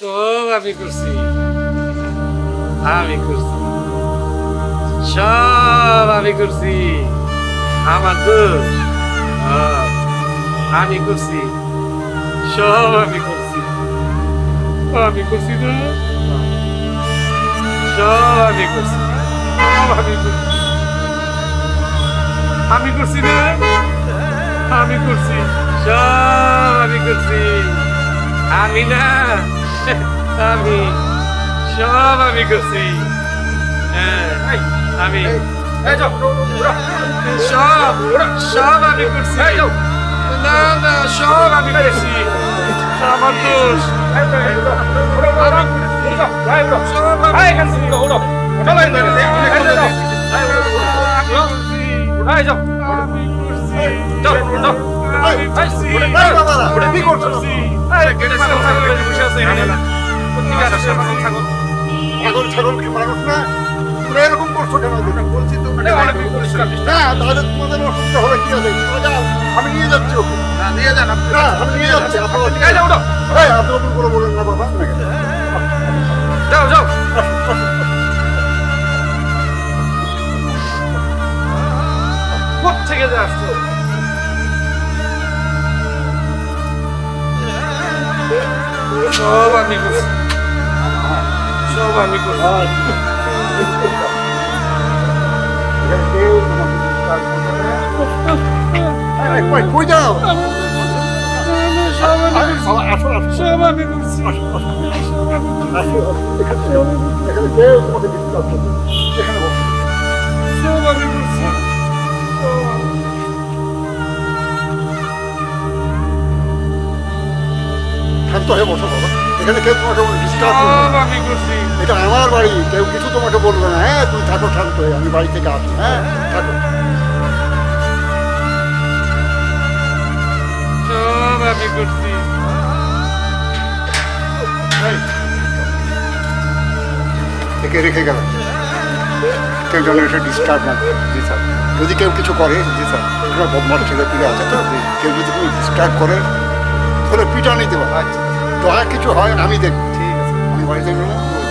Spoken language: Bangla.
সব আমি করছি। আমি করছি। সব আমি করছি। আমার দোষ। আমি করছি। সব আমি করছি। আমি করছি না আমি করছি। সব আমি করছি। আমি করছি না আমি করছি। সব আমি করছি। আমি না আমি সব আমি করছি হ্যাঁ, আমি সব সব আমি করছি না না সব আমি করছি আমার দোষ আমি করছি। সব আমি কি করছ? পাগল ছাগল কি মানুষ না। তোমরা এরকম করছ কেন? বলছি তো না তাহলে তোমাদের অসুবিধা হবে? কি আছে আমি নিয়ে যাচ্ছি ওকে। নিয়ে যান আমি নিয়ে যাচ্ছি আপনারা এই যে ওঠো। এই আপনি করে বলেন না বাবা। যাও যাও। কোথেকে যে আসছো? সব আমি করছি। সব আমি করছি। কই যাও? সব আমি করছি। সব আমি করছি। আসো আসো শান্ত হয়ে বসো বাবা। এখানে কেউ তোমাকে ডিস্টার্ব করবে এটা আমার বাড়ি কেউ কিছু তোমাকে বলবে না। হ্যাঁ তুমি থাকো শান্ত হয়ে আমি বাড়ি থেকে আসি হ্যাঁ থাকো। আমি করছি। একে রেখে গেল। কেউ যেন এটা ডিস্টার্ব না জি স্যার যদি কেউ কিছু করে জি স্যার এখানে বদমার ছেলে পিলে আছে তো। কেউ যদি কোনো ডিস্টার্ব করে তাহলে পিটা নিতে পারে তো আর কিছু হয় আমি দেখব। ঠিক আছে। আমি বাড়িতে থেকে